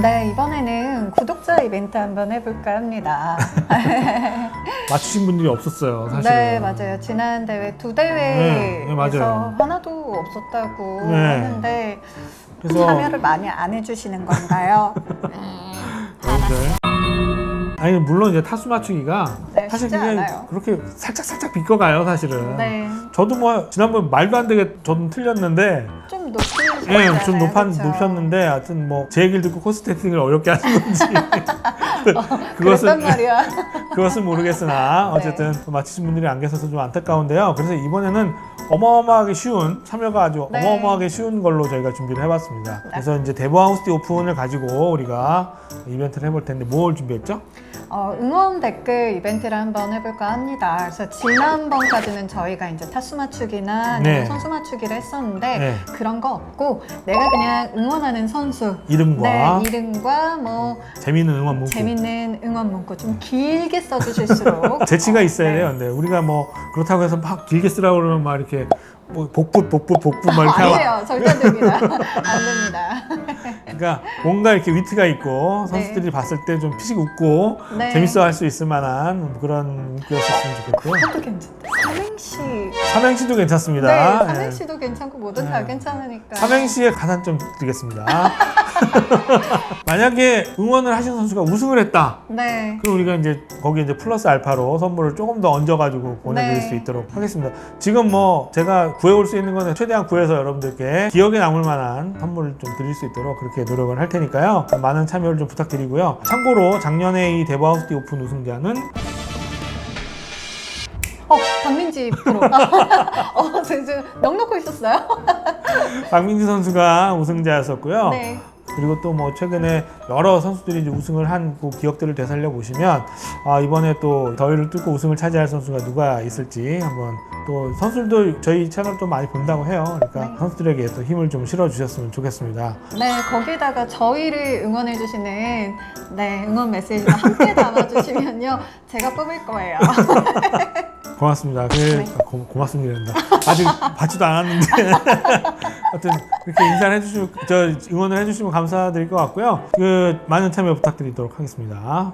네, 이번에는 구독자 이벤트 한번 해볼까 합니다. 맞추신 분들이 없었어요, 사실은. 네, 맞아요. 지난 대회 두 네, 네, 대회에서 맞아요. 하나도 없었다고 네. 하는데 그래서 참여를 많이 안 해주시는 건가요? 여러분들. 아니 물론 이제 타수 맞추기가 네, 사실 쉽지 않아요. 그렇게 살짝 살짝 비껴가요, 사실은. 네, 저도 뭐 지난번 말도 안 되게 저도 틀렸는데 좀 높이셨잖아요. 예, 좀 그쵸? 높였는데 하여튼 뭐 제 얘기를 듣고 코스 테스팅을 어렵게 하신 건지 그랬단 그것은 말이야. 그것은 모르겠으나 어쨌든 맞히신 분들이 안 계셔서 좀 안타까운데요. 그래서 이번에는 어마어마하게 쉬운 참여가 아주 네. 어마어마하게 쉬운 걸로 저희가 준비를 해봤습니다. 그래서 이제 대보하우스티 오픈을 가지고 우리가 이벤트를 해볼 텐데 뭘 준비했죠? 어, 응원 댓글 이벤트를 한번 해볼까 합니다. 그래서 지난번까지는 저희가 이제 타수 맞추기나 아니면 네. 선수 맞추기를 했었는데 네. 그런 거 없고 내가 그냥 응원하는 선수 이름과 네, 이름과 뭐 재미있는 응원 문구. 재밌는 응원 문구 좀 길게 써주실수록 재치가 어, 있어야 네. 돼요. 근데 우리가 뭐 그렇다고 해서 막 길게 쓰라고 그러면 막 이렇게 뭐 복붙 복붙 복붙 막 이렇게 하면 아니에요, 절대 안 됩니다. 안 됩니다. 그러니까 뭔가 이렇게 위트가 있고 선수들이 네. 봤을 때 좀 피식 웃고 네. 재밌어 할 수 있을 만한 그런 문구였었으면 좋겠고요. 그것도 괜찮다. 삼행시. 삼행시도 괜찮습니다. 네, 예. 삼행시도 괜찮고 뭐든 네. 다 괜찮으니까. 삼행시의 가산 점 드리겠습니다. 만약에 응원을 하신 선수가 우승을 했다. 네. 그럼 우리가 이제 거기에 이제 플러스 알파로 선물을 조금 더 얹어가지고 보내드릴 네. 수 있도록 하겠습니다. 지금 뭐 제가 구해올 수 있는 거는 최대한 구해서 여러분들께 기억에 남을 만한 선물을 좀 드릴 수 있도록 그렇게 노력을 할 테니까요. 많은 참여를 좀 부탁드리고요. 참고로 작년에 이 대바우스티 오픈 우승자는 어, 박민지 프로. 어, 진짜 넉넉고 있었어요? 박민지 선수가 우승자였었고요. 네. 그리고 또 뭐 최근에 여러 선수들이 이제 우승을 한 그 기억들을 되살려 보시면 아 이번에 또 더위를 뚫고 우승을 차지할 선수가 누가 있을지 한번 또 선수들도 저희 채널 좀 많이 본다고 해요. 그러니까 네. 선수들에게 또 힘을 좀 실어 주셨으면 좋겠습니다. 네, 거기다가 저희를 응원해 주시는 네, 응원 메시지도 함께 담아 주시면요. 제가 뽑을 거예요. 고맙습니다. 그 네. 아, 고, 고맙습니다. 아직 받지도 않았는데 하여튼 이렇게 인사를 해주시면 저 응원을 해주시면 감사드릴 것 같고요. 그 많은 참여 부탁드리도록 하겠습니다.